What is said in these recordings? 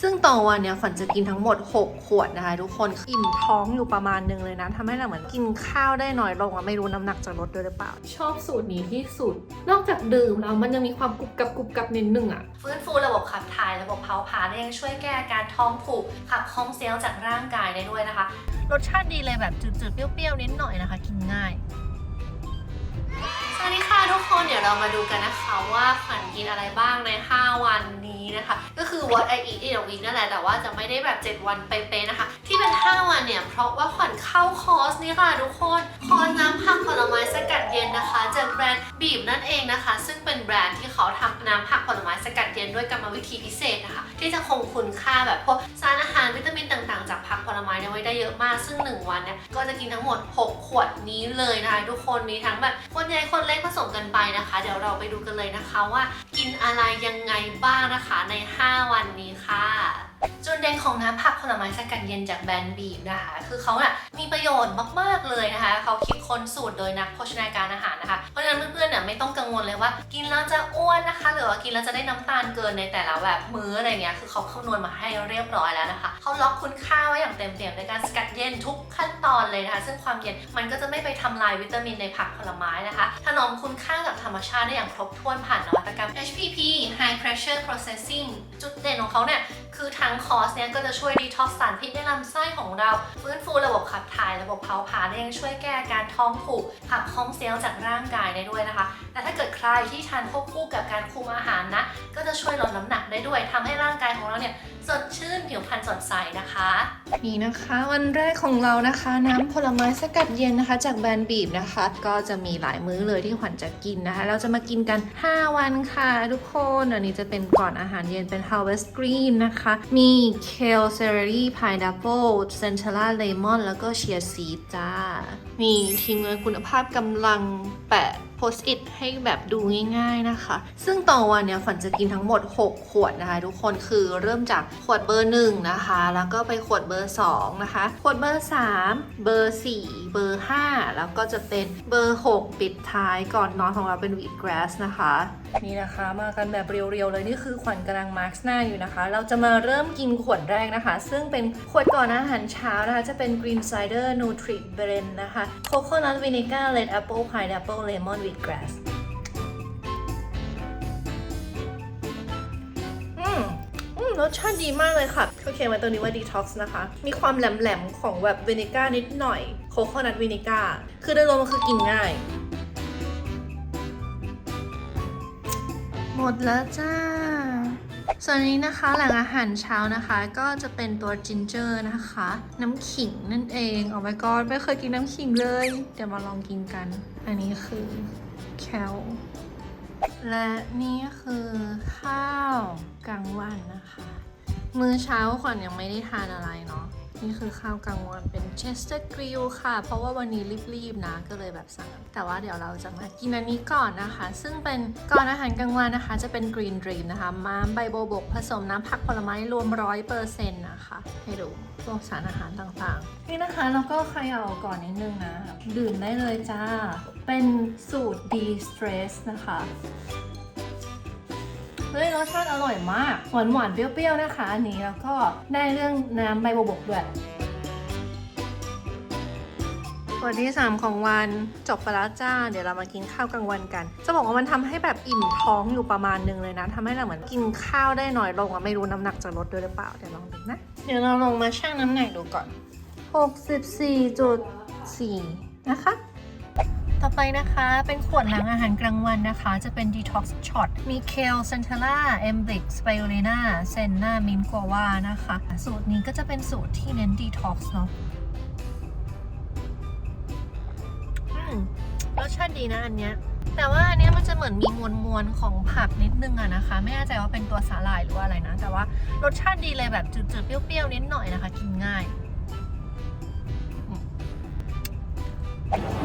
ซึ่งต่อวันเนี่ยขวัญจะกินทั้งหมด 6 ขวดนะคะทุกคนอิ่มท้องอยู่ประมาณนึงเลยนะทำให้เราเหมือนกินข้าวได้น้อยลงอะไม่รู้น้ำหนักจะลดด้วยหรือเปล่า ชอบสูตรนี้ที่สุด นอกจากดื่มแล้วมันยังมีความกรุบกรับกรุบกรับนิดนึงอะฟื้นฟูระบบขับถ่ายระบบเผาผลาญและยังช่วยแก้อาการท้องผูกขับคอมเซลล์จากร่างกายได้ด้วยนะคะ รสชาติดีเลยแบบจืดๆเปรี้ยวๆนิดหน่อยนะคะ กินง่าย สวัสดีค่ะทุกคนเดี๋ยวเรามาดูกันนะคะว่าขวัญกินอะไรบ้างใน 5 วันนี้นะคะ ก็คือ what I eat in a week นั่นแหละแต่ว่าจะไม่ได้แบบ 7 วันเป๊ะๆนะคะ ที่ เนี่ยเพราะว่าขวัญเข้าคอร์สนี้ค่ะทุกคน คอร์สน้ำผักผลไม้สกัดเย็นนะคะจากแบรนด์บีบนั่นเองนะคะ ซึ่งเป็นแบรนด์ที่เขาทำน้ำผักผลไม้สกัดเย็นด้วยกรรมวิธีพิเศษนะคะ ที่จะคงคุณค่าแบบพวกสารอาหารวิตามินต่างๆ จากผักผลไม้เนี่ยไว้ได้เยอะมาก ซึ่ง 1 วันเนี่ยก็จะกินทั้งหมด 6 ขวดนี้เลยนะคะทุกคนมีทั้งแบบคนใหญ่คนเล็กผสมกันไปนะคะ เดี๋ยวเราไปดูกันเลยนะคะว่า กินอะไรยังไงบ้างนะคะใน 5 วันนี้ค่ะ จุดเด่นของน้ำผักผลไม้สกัดเย็นจากแบรนด์บีบนะคะ คือเขาเนี่ยมีประโยชน์มาก ๆ เลยนะคะ เขาคิดค้นสูตรโดยนักโภชนาการอาหารนะคะ เพราะฉะนั้นเพื่อนๆเนี่ยไม่ต้องกังวลเลยว่า กินแล้วจะอ้วนนะคะ หรือว่ากินแล้วจะได้น้ำตาลเกินในแต่ละแบบมื้ออะไรเงี้ย คือเขาคำนวณมาให้เรียบร้อยแล้วนะคะ เขาล็อกคุณค่าไว้อย่างเต็มเปี่ยมในการสกัดเย็นทุกขั้นตอนเลยนะคะ ซึ่งความเย็นมันก็จะไม่ไปทำลายวิตามินในผักผลไม้นะคะถนอมคุณค่ากับธรรมชาติได้อย่างครบถ้วนผ่านนวัตกรรม HPP High Pressure Processing จุดเด่นของเขาเนี่ย คือทั้งคอร์สเนี่ยก็จะช่วยดีท็อกซ์สารพิษในลำไส้ของเรา ฟื้นฟูระบบขับถ่ายระบบเผาผลาญยังช่วยแก้อาการท้องผูกขับคอมเซลล์จากร่างกายได้ด้วยนะคะ แต่ถ้าเกิดใครที่ทานควบคู่กับการคุมอาหารนะ ก็จะช่วยลดน้ำหนักได้ด้วยทำให้ร่างกายของเราเนี่ยสดชื่นผิวพรรณสดใสนะคะ นี่นะคะวันแรกของเรานะคะ น้ำผลไม้สกัดเย็นนะคะ จากแบรนด์บีบนะคะ ก็จะมีหลายมื้อเลยที่ขวัญจะกินนะคะ เราจะมากินกัน 5 วันค่ะ ทุกคนอันนี้จะเป็นก่อนอาหารเย็นเป็น Harvest Green นะคะมี Kale Celery Pineapple Centella Lemon แล้วก็ Chia Seed จ้ามีทีมงานคุณภาพกำลังแปะโพสต์อิทให้แบบดูง่าย ๆนะคะ ซึ่งต่อวันเนี่ยขวัญจะกินทั้งหมด 6 ขวดนะคะ ทุกคนคือเริ่มจากขวดเบอร์1นะคะ แล้วก็ไปขวดเบอร์2นะคะ ขวดเบอร์ 3 เบอร์ 4 เบอร์ 5 แล้วก็จะเป็นเบอร์ 6 ปิดท้ายก่อนนอนของเราเป็นวีดแกรสนะคะ นี่นะคะมากันแบบเรียวๆเลยนี่คือขวัญกำลังมาร์กหน้าอยู่นะคะ เราจะมาเริ่มกินขวดแรกนะคะ ซึ่งเป็นขวดก่อนอาหารเช้านะคะ จะเป็น Green Cider Nutri Blend นะคะ Coconut Vinegar Red Apple Pineapple Lemon Wheatgrass รสชาติดีมากเลยค่ะเขาเขียนไว้ตัวนี้ว่า Detox นะคะ มีความแหลมๆของแบบวินิก้านิดหน่อย Coconut Vinegar คือโดยรวมมันคือกินง่าย หมดแล้วจ้า ส่วนนี้นะคะหลังอาหารเช้านะคะ ก็จะเป็นตัวจินเจอร์นะคะ น้ำขิงนั่นเองออกไปก่อนไม่เคยกินน้ำขิงเลย เดี๋ยวมาลองกินกัน อันนี้คือแคล และนี่คือข้าวกลางวันนะคะ มื้อเช้าขวัญยังไม่ได้ทานอะไรเนาะนี่คือข้าวกลางวันเป็นเชสเตอร์กริลค่ะ เพราะว่าวันนี้รีบๆนะก็เลยแบบสั่ง แต่ว่าเดี๋ยวเราจะมากินอันนี้ก่อนนะคะ ซึ่งเป็นก่อนอาหารกลางวันนะคะ จะเป็นกรีนดรีมนะคะม้ามใบโบบกผสมน้ำผักผลไม้รวมร้อยเปอร์เซ็นต์นะคะ ให้ดูพวกสารอาหารต่างๆ นี่นะคะแล้วก็เขย่าก่อนนิดนึงนะ ดื่มได้เลยจ้า เป็นสูตร D Stress นะคะเฮ้ยรสชาติอร่อยมาก หวานหวานๆเปรี้ยวๆนะคะ อันนี้แล้วก็ได้เรื่องน้ำใบบัวบกด้วยวันที่ 3 ของวันจบไปแล้วจ้า เดี๋ยวเรามากินข้าวกลางวันกัน จะบอกว่ามันทำให้แบบอิ่มท้องอยู่ประมาณนึงเลยนะทำให้เราเหมือนกินข้าวได้น้อยลงอะไม่รู้น้ำหนักจะลดด้วยหรือเปล่า เดี๋ยวลองดูนะ เดี๋ยวเราลงมาชั่งน้ำหนักดูก่อน 64.4 นะคะ ต่อไปนะคะเป็นขวดล้างอาหารกลางวันนะคะ จะเป็น Detox Shot มี Kale Centella e m b l i x Spirulina Senna Mint Guava นะคะ สูตรนี้ก็จะเป็นสูตรที่เน้น Detox เนาะรสชาติดีนะอันเนี้ยแต่ว่าอันเนี้ยมันจะเหมือนมีมวลมวลของผักนิดนึงอะนะคะ ไม่แน่ใจว่าเป็นตัวสาหร่ายหรือว่าอะไรนะ แต่ว่ารสชาติดีเลยแบบจืดๆเปรี้ยวๆนิดหน่อยนะคะ กินง่าย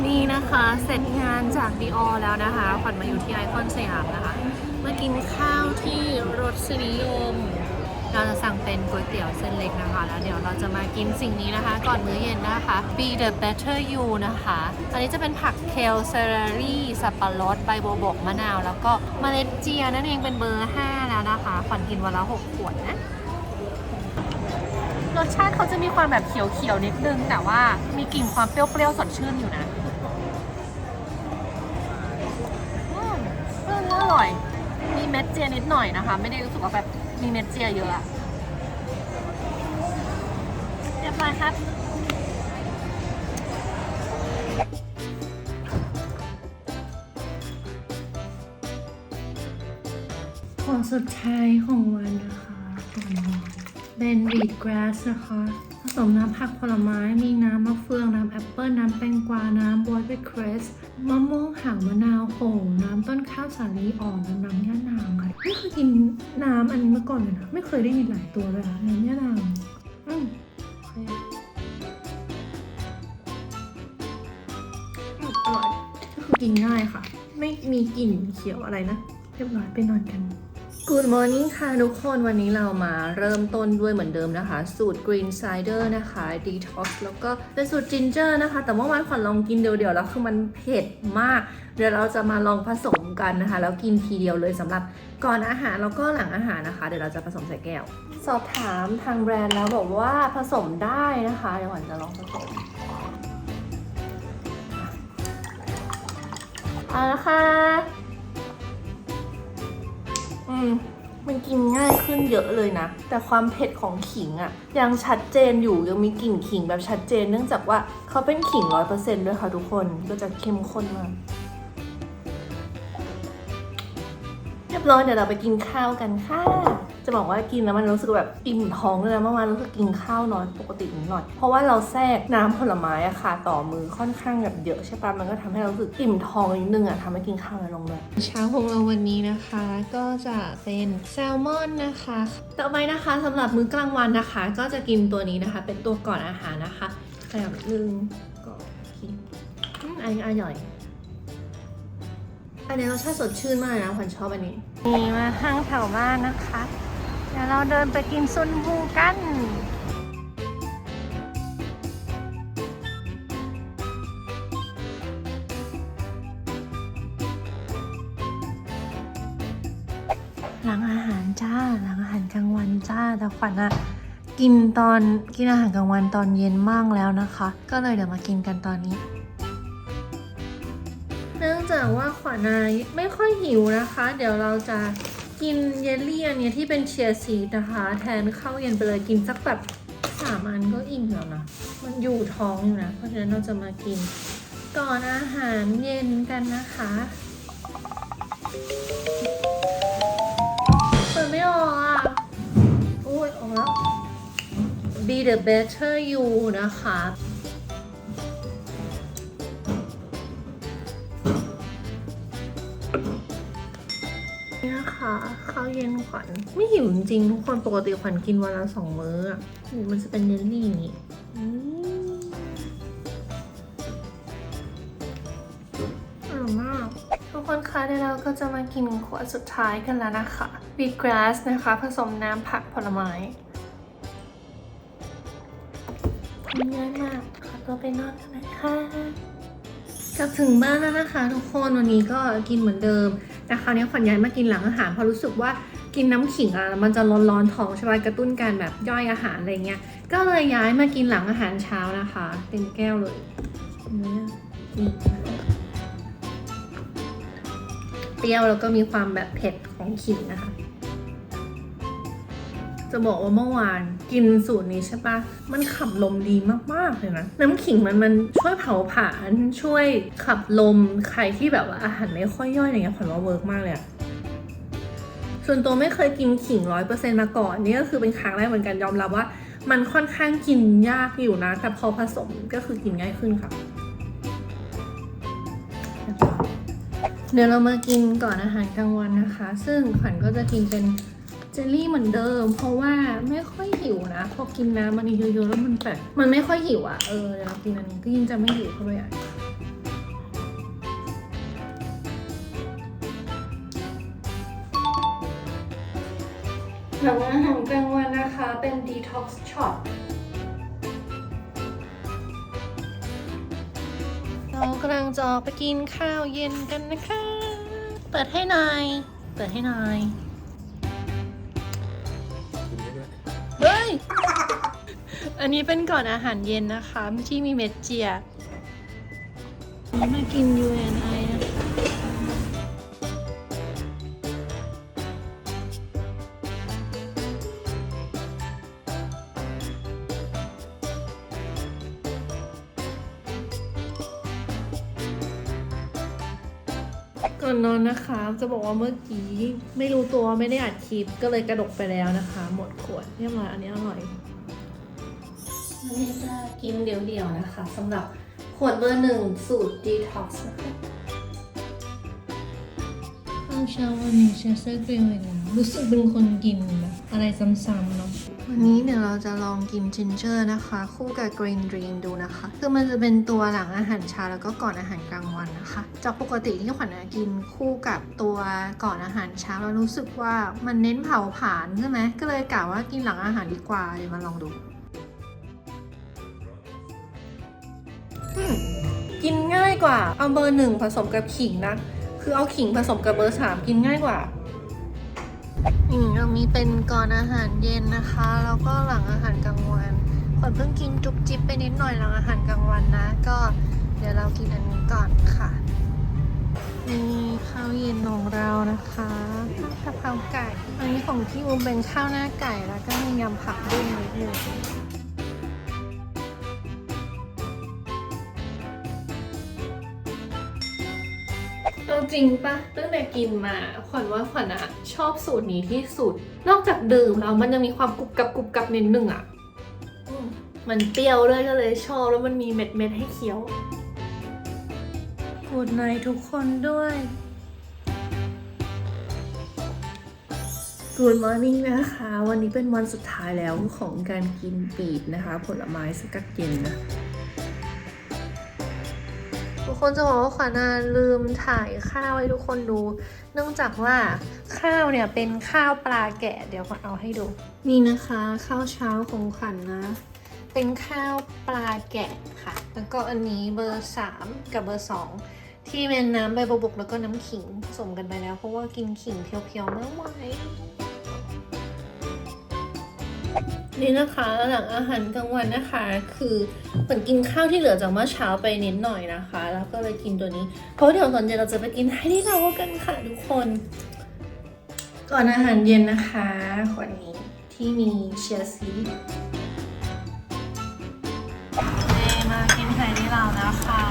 นี่นะคะเสร็จงานจากดีออแล้วนะคะขวัญมาอยู่ที่ไอคอนสยามนะคะ มากินข้าวที่รสนิยม เราจะสั่งเป็นก๋วยเตี๋ยวเส้นเล็กนะคะ แล้วเดี๋ยวเราจะมากินสิ่งนี้นะคะ ก่อนมื้อเย็นนะคะ Be the better you นะคะ อันนี้จะเป็นผักเคลเซอร์รี่สับปะรดใบโบบกมะนาว แล้วก็เมล็ดเจียนั่นเองเป็นเบอร์ 5 แล้วนะคะขวัญกินวันละ 6 ขวดนะ รสชาติเขาจะมีความแบบเขียวๆนิดนึง แต่ว่ามีกลิ่นความเปรี้ยวๆสดชื่นอยู่นะอืมเรื่องอร่อย มีเม็ดเจียนิดหน่อยนะคะ ไม่ได้รู้สึกว่าแบบมีเม็ดเจียเยอะอะเรียบร้อยครับของสุดท้ายของวันนะคะก่อนนอน เป็นบีทกราสนะคะ ผสมน้ำผักผลไม้ มีน้ำมะเฟือง น้ำแอปเปิลน้ำแตงกวา น้ำบวยด้วยเครสมะม่วงหางมะนาวโหงน้ำต้นข้าวสาลีอ่อนน้ำน้ำย่านางค่ะไม่เคยกินน้ำอันนี้มาก่อนเลยนะ ไม่เคยได้ยินหลายตัวเลยนะน้ำย่านางอืมโอเคอืมอร่อยก็คือกินง่ายค่ะ ไม่มีกลิ่นเขียวอะไรนะ เรียบร้อยไปนอนกัน Good morning ค่ะทุกคนวันนี้เรามาเริ่มต้นด้วยเหมือนเดิมนะคะ สูตร Green Cider นะคะ Detox แล้วก็เป็นสูตร Ginger นะคะ แต่เมื่อวานขวัญลองกินเดียวๆแล้วคือมันเผ็ดมาก เดี๋ยวเราจะมาลองผสมกันนะคะ แล้วกินทีเดียวเลยสำหรับก่อนอาหารแล้วก็หลังอาหารนะคะ เดี๋ยวเราจะผสมใส่แก้ว สอบถามทางแบรนด์แล้วบอกว่าผสมได้นะคะเดี๋ยวขวัญจะลองผสมเอาละค่ะ อืมมันกินง่ายขึ้นเยอะเลยนะ แต่ความเผ็ดของขิงอะ่ะ ยังชัดเจนอยู่ยังมีกลิ่นขิงแบบชัดเจน เนื่องจากว่าเขาเป็นขิงร้อยเปอร์เซ็นต์ด้วยค่ะทุกคนก็จะเข้มข้นมากเรียบร้อยเดี๋ยวเราไปกินข้าวกันค่ะ จะบอกว่ากินแล้วมันรู้สึกแบบอิ่มท้องเลยนะเมื่อวานรู้สึกกินข้าวน้อยปกตินิดหน่อย เพราะว่าเราแทรกน้ำผลไม้อะค่ะ ต่อมือค่อนข้างแบบเยอะใช่ปะมันก็ทำให้เรารู้สึกอิ่มท้องนิดนึงอะทำให้กินข้าวน้อยลงเลยเช้าของเราวันนี้นะคะ ก็จะเป็นแซลมอนนะคะ ต่อไปนะคะสำหรับมื้อกลางวันนะคะ ก็จะกินตัวนี้นะคะ เป็นตัวก่อนอาหารนะคะแบบนึงก็กินอืมอันนี้อร่อยอันนี้รสชาติสดชื่นมากนะขวัญชอบอันนี้ มีมาห้างแถวบ้านนะคะเดี๋ยวเราเดินไปกินซุนฮูกันหลังอาหารจ้าหลังอาหารกลางวันจ้าแต่ขวัญอะกินตอนกินอาหารกลางวันตอนเย็นมากแล้วนะคะ ก็เลยเดี๋ยวมากินกันตอนนี้ เนื่องจากว่าขวัญนายไม่ค่อยหิวนะคะ เดี๋ยวเราจะ กินเยลลี่อันเนี้ยที่เป็นเชียร์ซีดนะคะ แทนข้าวเย็นไปเลยกินสักแบบสามอันก็อิ่มแล้วนะ มันอยู่ท้องอยู่นะ เพราะฉะนั้นเราจะมากินก่อนอาหารเย็นกันนะคะเปิดไม่ออกอะอุ้ยออกแล้ว be the better you นะคะ ข้าวเย็นขวัญไม่หิวจริงๆทุกคนปกติขวัญกินวันละสองมื้ออะโอ้มันจะเป็นเยลลี่อย่างนี้อืมอร่อยมากทุกคนคะเดี๋ยวเราก็จะมากินขวดสุดท้ายกันแล้วนะคะบีกราสนะคะ ผสมน้ำผักผลไม้ง่ายมากขอตัวไปนอนกันนะคะกลับถึงบ้านแล้วนะคะ ทุกคนวันนี้ก็กินเหมือนเดิม แต่คราวนี้ขวัญย้ายมากินหลังอาหารเพราะรู้สึกว่ากินน้ำขิงอะมันจะร้อนๆท้องใช่ไหมกระตุ้นการแบบย่อยอาหารอะไรเงี้ย ก็เลยย้ายมากินหลังอาหารเช้านะคะ เต็มแก้วเลยเนี่ยนี่เปรี้ยวแล้วก็มีความแบบเผ็ดของขิงนะคะ จะบอกว่าเมื่อวานกินสูตรนี้ใช่ปะมันขับลมดีมากๆเลยนะ น้ำขิงมันมันช่วยเผาผลาญช่วยขับลมใครที่แบบว่าอาหารไม่ค่อยย่อยอะไรเงี้ยขวัญว่าเวิร์กมากเลยอะส่วนตัวไม่เคยกินขิงร้อยเปอร์เซ็นต์มาก่อน นี่ก็คือเป็นครั้งแรกเหมือนกันยอมรับว่า มันค่อนข้างกินยากอยู่นะ แต่พอผสมก็คือกินง่ายขึ้นค่ะ เดี๋ยวเรามากินก่อนอาหารกลางวันนะคะ ซึ่งขวัญก็จะกินเป็น จลลี่เหมือนเดิม เพราะว่าไม่ค่อยหิวนะ พอกินน้ำมันเยอะๆแล้วมันแบบมันไม่ค่อยหิวอะ่ะ เออเดี๋ยวเรากินอันนี้ก็ยิ่งจะไม่หิวเข้าไปอะหลังอาหารกลางวันนะคะเป็น detox shot เรากำลังจะออกไปกินข้าวเย็นกันนะคะ เปิดให้หน่อยเปิดให้หน่อย อันนี้เป็นก่อนอาหารเย็นนะคะ ที่มีเม็ดเจียมากิน UNI นะ คะก่อนนอนนะคะ จะบอกว่าเมื่อกี้ไม่รู้ตัวไม่ได้อัดคลิปก็เลยกระดกไปแล้วนะคะ หมดขวดเรียบร้อยอันนี้อร่อยวันนี้จะกินเดี่ยวๆนะคะสำหรับขวดเบอร์หนึ่งสูตร detox นะคะข้าวเช้าวันนี้เชสเตอร์กรีนเลยนะรู้สึกเป็นคนกินแบบอะไรซ้ำๆเนาะ วันนี้เดี๋ยวเราจะลองกินจินเจอร์นะคะ คู่กับกรีนดรีนดูนะคะ คือมันจะเป็นตัวหลังอาหารเช้าแล้วก็ก่อนอาหารกลางวันนะคะ จากปกติที่ขวัญกินคู่กับตัวก่อนอาหารเช้าแล้วรู้สึกว่ามันเน้นเผาผลาญใช่ไหมก็เลยกะว่ากินหลังอาหารดีกว่าเดี๋ยวมาลองดูกินง่ายกว่าเอาเบอร์หนึ่งผสมกับขิงนะคือเอาขิงผสมกับเบอร์สามกินง่ายกว่า นี่เรามีเป็นก่อนอาหารเย็นนะคะ แล้วก็หลังอาหารกลางวันขวัญเพิ่งกินจุ๊บจิ๊บไปนิดหน่อยหลังอาหารกลางวันนะ ก็เดี๋ยวเรากินอันนี้ก่อนค่ะ นี่ข้าวเย็นของเรานะคะข้าวกะเพราไก่ อันนี้ของพี่อูเป็นข้าวหน้าไก่แล้วก็มียำผักบุ้งนิดหนึง จริงปะตั้งแต่กินมาขวัญว่าขวัญอะชอบสูตรนี้ที่สุด นอกจากดื่มแล้วมันจะมีความกรุบกรับกรุบกรับนิดนึงอะอืมมันเปรี้ยวด้วยก็เลยชอบแล้วมันมีเม็ดเม็ดๆให้เคี้ยวกดไนทุกคนด้วย Good morning นะคะ วันนี้เป็นวันสุดท้ายแล้วของการกินปีดนะคะ ผลไม้สกัดเย็นนะ ทุกคนจะบอกว่าขวัญอะลืมถ่ายข้าวให้ทุกคนดู เนื่องจากว่าข้าวเนี่ยเป็นข้าวปลาแกะ เดี๋ยวขวัญเอาให้ดู นี่นะคะข้าวเช้าของขวัญนะเป็นข้าวปลาแกะค่ะ แล้วก็อันนี้เบอร์3กับเบอร์2ที่เป็นน้ำใบบัวบกแล้วก็น้ำขิงผสมกันไปแล้ว เพราะว่ากินขิงเพียวๆไม่ไหว นี่นะคะหลังอาหารกลางวันนะคะ คือเหมือนกินข้าวที่เหลือจากเมื่อเช้าไปนิดหน่อยนะคะ แล้วก็เลยกินตัวนี้ เพราะเดี๋ยวตอนเย็นเราจะไปกินไฮดี้เรากันค่ะทุกคน ก่อนอาหารเย็นนะคะขวดนี้ที่มีเชียร์ซีมากินไฮดี้เรานะคะ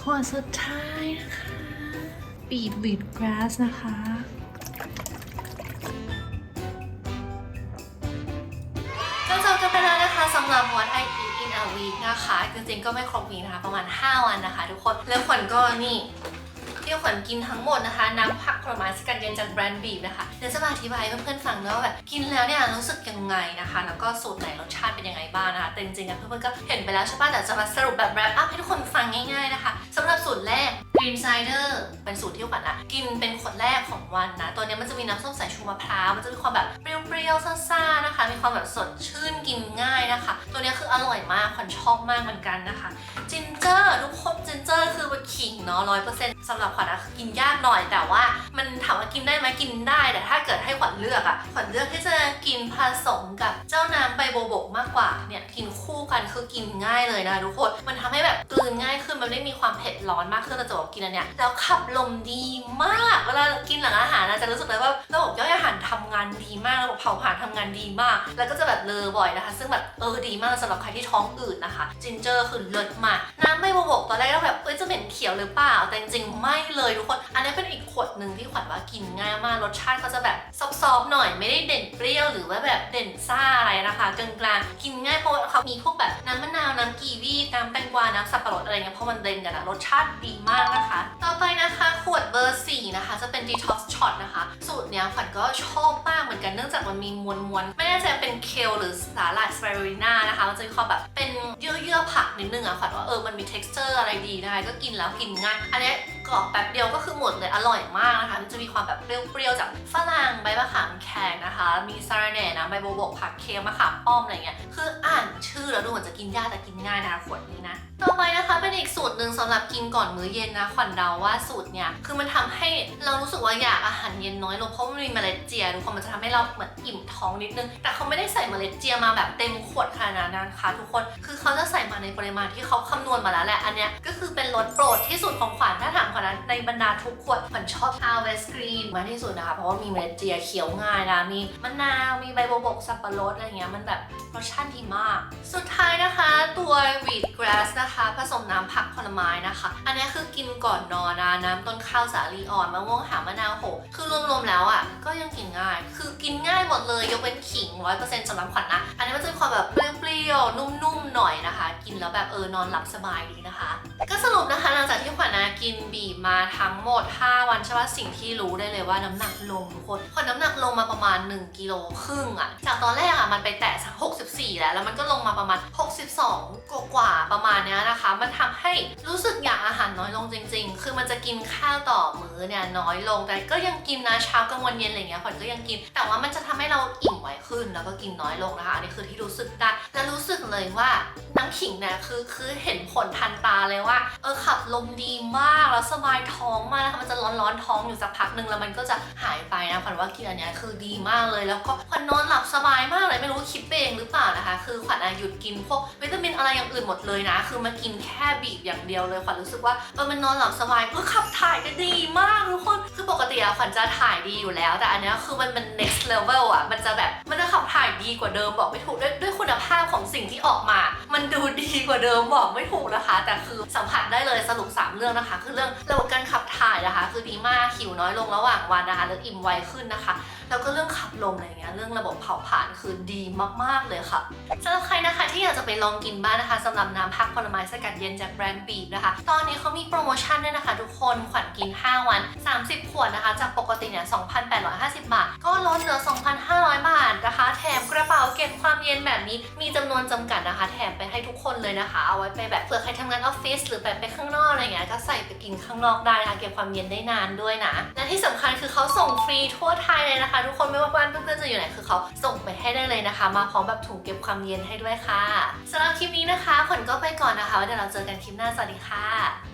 ขวดสุดท้ายนะคะ ปีดบีดกราสนะคะ ก็จบกันไปแล้วนะคะสำหรับ What I Eat in a Week นะคะ จริงๆก็ไม่ครบวีคนะคะ ประมาณ 5 วันนะคะทุกคน แล้วขนก็นี่ ที่ขวัญกินทั้งหมดนะคะ น้ำผักผลไม้สกัดเย็นจากแบรนด์บีบนะคะเดี๋ยวจะมาอธิบายให้เพื่อนๆฟังนะว่าแบบกินแล้วเนี่ยรู้สึกยังไงนะคะ แล้วก็สูตรไหนรสชาติเป็นยังไงบ้างนะคะแต่จริงๆนะเพื่อนๆก็เห็นไปแล้วใช่ป่ะแต่จะมาสรุปแบบแรปอัพให้ทุกคนฟังง่ายๆนะคะสำหรับสูตรแรก Green Cider เป็นสูตรที่ขวัญอะกินเป็นขวดแรกของวันนะ ตัวเนี้ยมันจะมีน้ำส้มสายชูมะพร้าวมันจะมีความแบบเปรี้ยวๆซ่าๆนะคะ มีความแบบสดชื่นกินง่ายนะคะ ตัวเนี้ยคืออร่อยมากขวัญชอบมากเหมือนกันนะคะจินเจอร์ทุกคนจิน ว่าขิงเนาะร้อยเปอร์เซ็นต์สำหรับขวัญอะกินยากหน่อยแต่ว่า มันถามว่ากินได้ไหมกินได้ แต่ถ้าเกิดให้ขวัญเลือกอะขวัญเลือกที่จะกินผสมกับเจ้าน้ำใบโบบกมากกว่าเนี่ยกินคู่กันคือกินง่ายเลยนะทุกคนมันทำให้แบบกลืนง่ายขึ้นมันไม่มีความเผ็ดร้อนมากขึ้นเราจะบอกกินอันเนี้ยแล้วขับลมดีมากเวลากินหลังอาหารนะจะรู้สึกเลยว่าระบบย่อยอาหารทำงานดีมากระบบเผาผลาญทำงานดีมาก แล้วก็จะแบบเลอบ่อยนะคะ ซึ่งแบบเออดีมากสำหรับใครที่ท้องอืดนะคะจินเจอร์คือเลิศมากน้ำไม่บวกตอนแรกก็แบบเอ้ยจะเหม็นเขียวหรือเปล่า แต่จริงๆไม่เลยทุกคน อันนี้เป็นอีกขวดหนึ่งที่ขวัญว่ากินง่ายมาก รสชาติเขาจะแบบซอฟๆหน่อย ไม่ได้เด่นเปรี้ยวหรือว่าแบบเด่นซ่าอะไรนะคะกลางๆ กินง่ายเพราะเขามีพวกแบบน้ำมะนาว น้ำกีวีน้ำแตงกวา น้ำสับปะรดอะไรเงี้ย เพราะมันเบลนกันอะรสชาติดีมากนะคะ ต่อไปนะคะขวดเบอร์4นะคะ จะเป็น detox shot นะคะ สูตรเนี้ยขวัญก็ชอบมากเหมือนกัน เนื่องจากมันมีมวลมวลๆไม่แน่ใจเป็นเคลหรือสาหร่ายสไปรูลิน่านะคะ มันจะมีความแบบเป็นเยื่อเยื่อๆผักนิดนึงอะขวัญว่าเออ มันมี texture อะไรดีนะคะ ก็กินแล้วกินง่าย อันนี้ อบแป๊บเดียวก็คือหมดเลยอร่อยมากนะคะ มันจะมีความแบบเปรี้ยวๆจากฝรั่งใบมะขามแขกนะคะ มีซาราแหน่นะใบโบบกผักเค็มมะขามป้อมอะไรเงี้ยคืออ่านชื่อแล้วดูเหมือนจะกินยากแต่กินง่ายนะขวดนี้นะต่อไปนะคะเป็นอีกสูตรหนึ่งสำหรับกินก่อนมื้อเย็นนะขวัญเดาว่าสูตรเนี่ยคือมันทำให้เรารู้สึกว่าอยากอาหารเย็นน้อยลงเพราะมันมีเมล็ดเจียทุกคนมันจะทำให้เราเหมือนอิ่มท้องนิดนึง แต่เขาไม่ได้ใส่เมล็ดเจียมาแบบเต็มขวดขนาดนั้นนะคะทุกคนคือเขาจะใส่มาในปริมาณที่เขาคำนวณมาแล้วแหละอันเนี้ยก็คือเป็นรสโปรดที่สุดของขวัญถ้าถามขวัญนะ ในบรรดาทุกขวดขวัญชอบ Harvest Green มากที่สุดนะคะ เพราะว่ามีเมล็ดเจียเคี้ยวง่ายนะ มีมะนาว มีใบบวบกสับปะรดอะไรเงี้ย มันแบบรสชาติดีมาก สุดท้ายนะคะตัว wheat grass นะคะ ผสมน้ำผักผลไม้นะคะ อันนี้คือกินก่อนนอนนะ น้ำต้นข้าวสาลีอ่อนมะม่วงหามะนาวโหคือรวมๆแล้วอะก็ยังกินง่าย คือกินง่ายหมดเลยยกเว้นขิง100%สำหรับขวัญนะ อันนี้มันจะมีความแบบเปรี้ยวๆนุ่มๆหน่อยนะคะ กินแล้วแบบเออนอนหลับสบายดีนะคะ ก็สรุปนะคะหลังจากที่ขวัญนะกินบีมาทั้งหมด 5 วันใช่ปะสิ่งที่รู้ได้เลยว่าน้ำหนักลงทุกคนขวัญน้ำหนักลงมาประมาณ 1กิโลครึ่งอะจากตอนแรกอะมันไปแตะสัก64 แล้ว แล้วมันก็ลงมาประมาณ 62กว่าๆประมาณเนี้ยนะคะ มันทำให้รู้สึกอยากอาหารน้อยลงจริง ๆ คือมันจะกินข้าวต่อมื้อเนี่ยน้อยลงแต่ก็ยังกินนะเช้ากลางวันเย็นอะไรเงี้ยขวัญก็ยังกิน แต่ว่ามันจะทำให้เราอิ่มไวขึ้นแล้วก็กินน้อยลงนะคะอันนี้คือที่รู้สึกได้และรู้สึกเลยว่าน้ำขิงเนี่ยคือคือเห็นผลทันตาเลยว่าเออขับลมดีมากแล้วสบายท้องมากนะคะมันจะร้อนๆท้องอยู่สักพักหนึ่งแล้วมันก็จะหายไปนะขวัญว่ากินอันนี้คือดีมากเลย แล้วก็ขวัญนอนหลับสบายมากเลยไม่รู้คิดเองหรือเปล่านะคะ คือขวัญอะหยุดกินพวกวิตามินอะไรอย่างอื่นหมดเลยนะ คือมากินแค่บีบอย่างเดียวเลยขวัญรู้สึกว่าเออมันนอนหลับสบายก็ขับถ่ายก็ดีมากทุกคนคือปกติอะขวัญจะถ่ายดีอยู่แล้ว แต่อันนี้คือมันมัน next level อะมันจะแบบมันจะขับถ่ายดีกว่าเดิมบอกไม่ถูกด้วยด้วยคุณภาพของสิ่งที่ออกมา มันดูดีกว่าเดิมบอกไม่ถูกนะคะ แต่คือสัมผัสได้เลยสรุป 3 เรื่องนะคะ คือเรื่องระบบการขับถ่ายนะคะ คือดีมากหิวน้อยลงระหว่างวันนะคะแล้วอิ่มไวขึ้นนะคะ แล้วก็เรื่องขับลมอะไรเงี้ยเรื่องระบบเผาผลาญคือดีมากๆเลยค่ะสำหรับใครนะคะที่อยากจะไปลองกินบ้างนะคะสำหรับน้ำพักผลไม้สกัดเย็นจากแบรนด์บีบนะคะ ตอนนี้เขามีโปรโมชั่นด้วยนะคะ ทุกคนขวัญกิน 5 วัน 30 ขวดนะคะ จากปกติเนี่ย2,850 บาท ก็ลดเหลือ 2,500 บาทนะคะ แถมกระเป๋าเก็บความเย็นแบบนี้มีจำนวนจำกัดนะคะ แถมไปให้ทุกคนเลยนะคะ เอาไว้ไปแบบเผื่อใครทำงานออฟฟิศหรือแบบไปข้างนอกอะไรเงี้ยก็ใส่ไปกินข้างนอกได้นะคะเก็บความเย็นได้นานด้วยนะ และที่สำคัญคือเขาส่งฟรีทั่วไทยเลยนะคะ ทุกคนไม่ว่าบ้านเพื่อนๆจะอยู่ไหนคือเขาส่งไปให้ได้เลยนะคะ มาพร้อมแบบถุงเก็บความเย็นให้ด้วยค่ะสำหรับคลิปนี้นะคะผลก็ไปก่อนนะคะเดี๋ยวเราเจอกันคลิปหน้าสวัสดีค่ะ